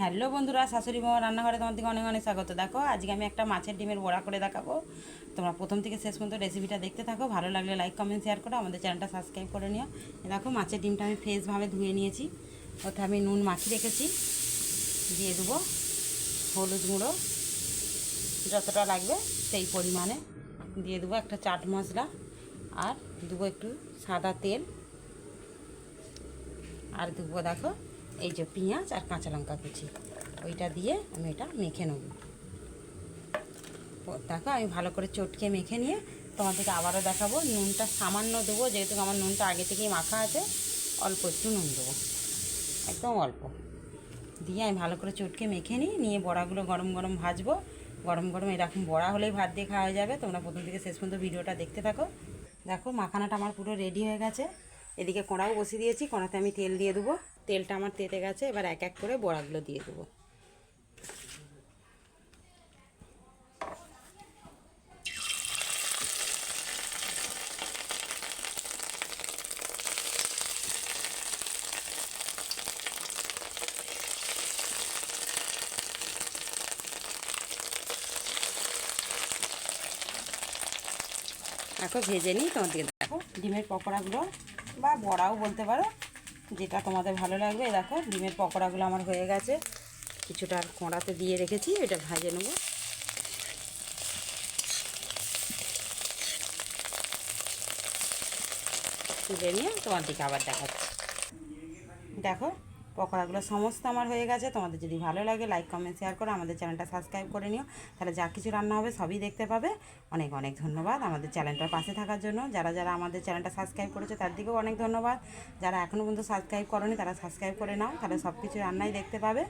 Hello বন্ধুরা, শাশুড়ি মামা রান্নাঘরে তোমার থেকে অনেক অনেক স্বাগত। দেখো, আজকে আমি একটা মাছের ডিমের বড়া করে দেখাবো। তোমরা প্রথম থেকে শেষ পর্যন্ত রেসিপিটা দেখতে থাকো। ভালো লাগলে লাইক কমেন্ট শেয়ার করো। আমাদের চ্যানেলটা সাবস্ক্রাইব করে নিও। দেখো, মাছের ডিমটা আমি ফ্রেশভাবে ধুয়ে নিয়েছি। ওতে আমি নুন মাখিয়ে রেখেছি। দিয়ে দেবো হলুদ গুঁড়ো। যতটা লাগবে সেই পরিমাণে। দিয়ে দেবো একটা চাট মশলা। আর দেবো একটু সাদা তেল। আর দেবো দেখো এই যে পেঁয়াজ আর কাঁচা লঙ্কা কুচি, ওইটা দিয়ে আমি এটা মেখে নেব। দেখো আমি ভালো করে চটকে মেখে নিয়ে তোমাদেরকে আবারও দেখাবো। নুনটা সামান্য দেবো, যেহেতু আমার নুনটা আগে থেকেই মাখা আছে, অল্প একটু নুন দেবো। একদম অল্প। দিয়ে আমি ভালো করে চটকে মেখে নিই, নিয়ে বড়াগুলো গরম গরম ভাজবো। গরম গরম এরকম বড়া হলেই ভাত দিয়ে খাওয়া যাবে। তোমরা প্রথম থেকে শেষ পর্যন্ত ভিডিওটা দেখতে থাকো। দেখো, মাখানাটা আমার পুরো রেডি হয়ে গেছে। এদিকে কড়াও বসিয়ে দিয়েছি, কড়াতে আমি তেল দিয়ে দেবো। তেলটা আমার তেতে গেছে, এবার এক এক করে বড়াগুলো দিয়ে দেবো। দেখো ভেজে নিই তোমাদেরকে দেখো। ডিমের পকোড়াগুলো বা বড়াও বলতে পারো, যেটা তোমাদের ভালো লাগবে। দেখো, ডিমের পকোড়াগুলো আমার হয়ে গেছে। কিছুটা কোঁড়াতে দিয়ে রেখেছি, এটা ভাজে নেব। তুলে নিয়ে তোমার দিকে আবার দেখাচ্ছি। দেখো পকোড়াগুলো সমস্ত আমার হয়ে গেছে। তোমাদের যদি ভালো লাগে লাইক কমেন্ট শেয়ার করো, আমাদের চ্যানেলটা সাবস্ক্রাইব করে নিও। তাহলে যা কিছু রান্না হবে সবই দেখতে পাবে। অনেক অনেক ধন্যবাদ আমাদের চ্যানেলটার পাশে থাকার জন্য। যারা যারা আমাদের চ্যানেলটা সাবস্ক্রাইব করেছে, তার দিকেও অনেক ধন্যবাদ। যারা এখনও পর্যন্ত সাবস্ক্রাইব করনি, তারা সাবস্ক্রাইব করে নাও। তাহলে সব কিছু রান্নাই দেখতে পাবে।